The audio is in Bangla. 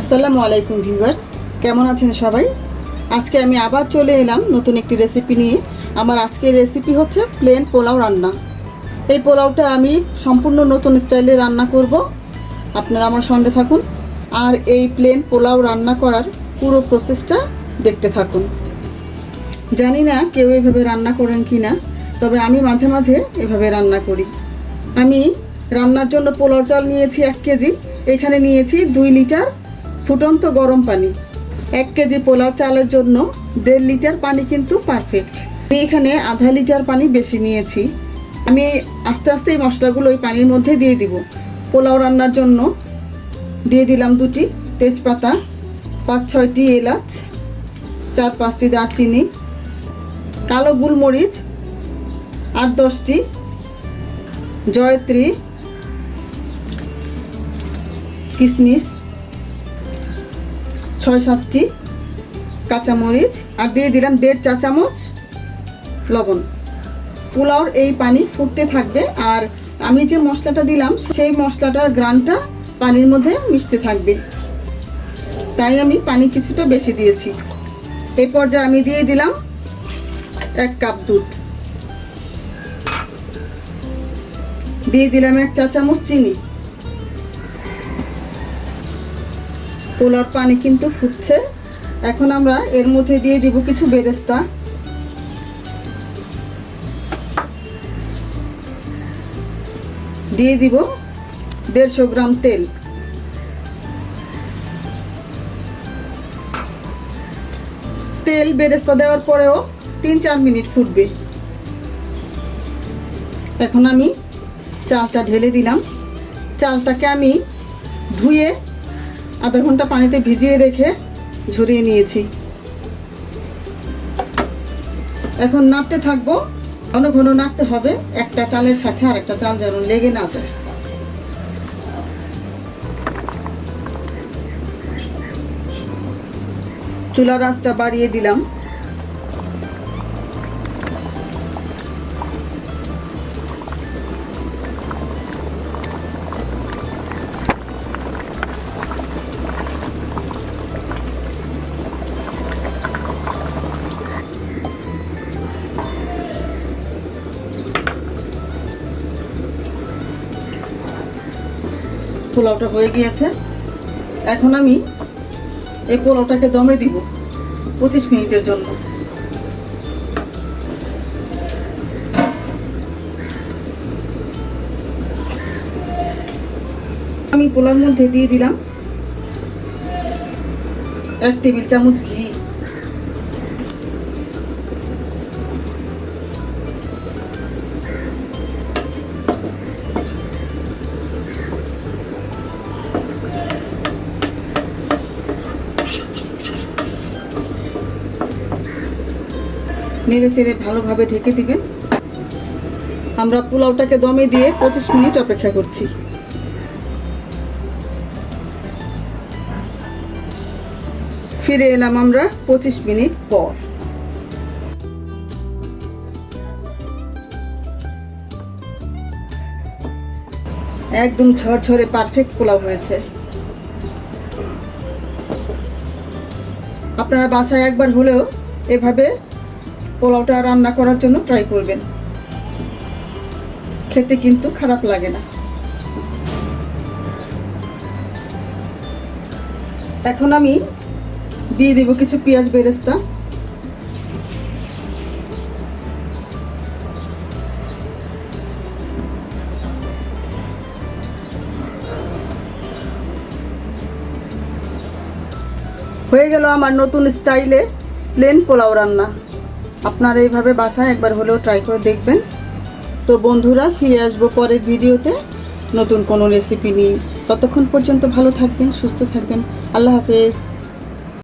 আসসালামু আলাইকুম ভিউয়ার্স, কেমন আছেন সবাই? আজকে আমি আবার চলে এলাম নতুন একটি রেসিপি নিয়ে। আমার আজকের রেসিপি হচ্ছে প্লেন পোলাও রান্না। এই পোলাওটা আমি সম্পূর্ণ নতুন স্টাইলে রান্না করব। আপনারা আমার সঙ্গে থাকুন আর এই প্লেন পোলাও রান্না করার পুরো প্রসেসটা দেখতে থাকুন। জানি না কেউ এভাবে রান্না করেন কি না তবে আমি মাঝে মাঝে এভাবে রান্না করি। আমি রান্নার জন্য পোলাও চাল নিয়েছি এক কেজি, এখানে নিয়েছি দুই লিটার ফুটন্ত গরম পানি। এক কেজি পোলাও চালের জন্য দেড় লিটার পানি কিন্তু পারফেক্ট আমি এখানে আধা লিটার পানি বেশি নিয়েছি। আমি আস্তে আস্তে এই মশলাগুলো ওই পানির মধ্যে দিয়ে দিব। পোলাও রান্নার জন্য দিয়ে দিলাম দুটি তেজপাতা, পাঁচ ছয়টি এলাচ, চার পাঁচটি দারচিনি, কালো গোলমরিচ, আট দশটি জয়ত্রী, কিশমিশ ছয় সাতটি কাঁচামরিচ আর দিয়ে দিলাম দেড় চা চামচ লবণ। পোলাওর এই পানি ফুটতে থাকবে আর আমি যে মশলাটা দিলাম সেই মশলাটার গ্রানটা পানির মধ্যে মিশতে থাকবে। তাই আমি পানি কিছুটা বেশি দিয়েছি। এই পর্যায়ে আমি দিয়ে দিলাম এক কাপ দুধ। দিয়ে দিলাম এক চা চামচ চিনি। পোলার পানি কিন্তু ফুটছে। এখন আমরা এর মধ্যে দিয়ে দিব কিছু বেরেস্তা। দিয়ে দিব দেড়শো গ্রাম তেল। তেল বেরেস্তা দেওয়ার পরেও তিন চার মিনিট ফুটবে। এখন আমি চালটা ঢেলে দিলাম। চালটাকে আমি ধুয়ে আধা ঘণ্টা পানিতে ভিজিয়ে রেখে ঝরিয়ে নিয়েছি। এখন নাড়তে থাকব। ঘন ঘন নাড়তে হবে। একটা চালের সাথে আর একটা চাল যেন লেগে না যায়। চুলার আঁচটা বাড়িয়ে দিলাম। পোলাওটা হয়ে গিয়েছে। এখন আমি এই পোলাওটাকে দমে দিব পঁচিশ মিনিটের জন্য। আমি পোলার মধ্যে দিয়ে দিলাম এক টেবিল চামচ ঘি। নেড়ে চেড়ে ভালোভাবে ঢেকে দিবেন আমরা পোলাওটাকে দমে দিয়ে পঁচিশ মিনিট অপেক্ষা করছি। ফিরে এলাম আমরা পঁচিশ মিনিট পর। একদম ঝরঝরে পারফেক্ট পোলাও হয়েছে। আপনারা বাসায় একবার হলেও এভাবে পোলাওটা রান্না করার জন্য ট্রাই করবেন। খেতে কিন্তু খারাপ লাগে না। এখন আমি দিয়ে দেব কিছু পেঁয়াজ বেরেস্তা। হয়ে গেল আমার নতুন স্টাইলে প্লেন পোলাও রান্না। আপনারা এইভাবে বাসায় একবার হলেও ট্রাই করে দেখবেন। তো বন্ধুরা, ফিরে আসব পরের ভিডিওতে। নতুন কোনো রেসিপি নিয়ে। ততক্ষণ পর্যন্ত ভালো থাকবেন, সুস্থ থাকবেন। আল্লাহ হাফেজ।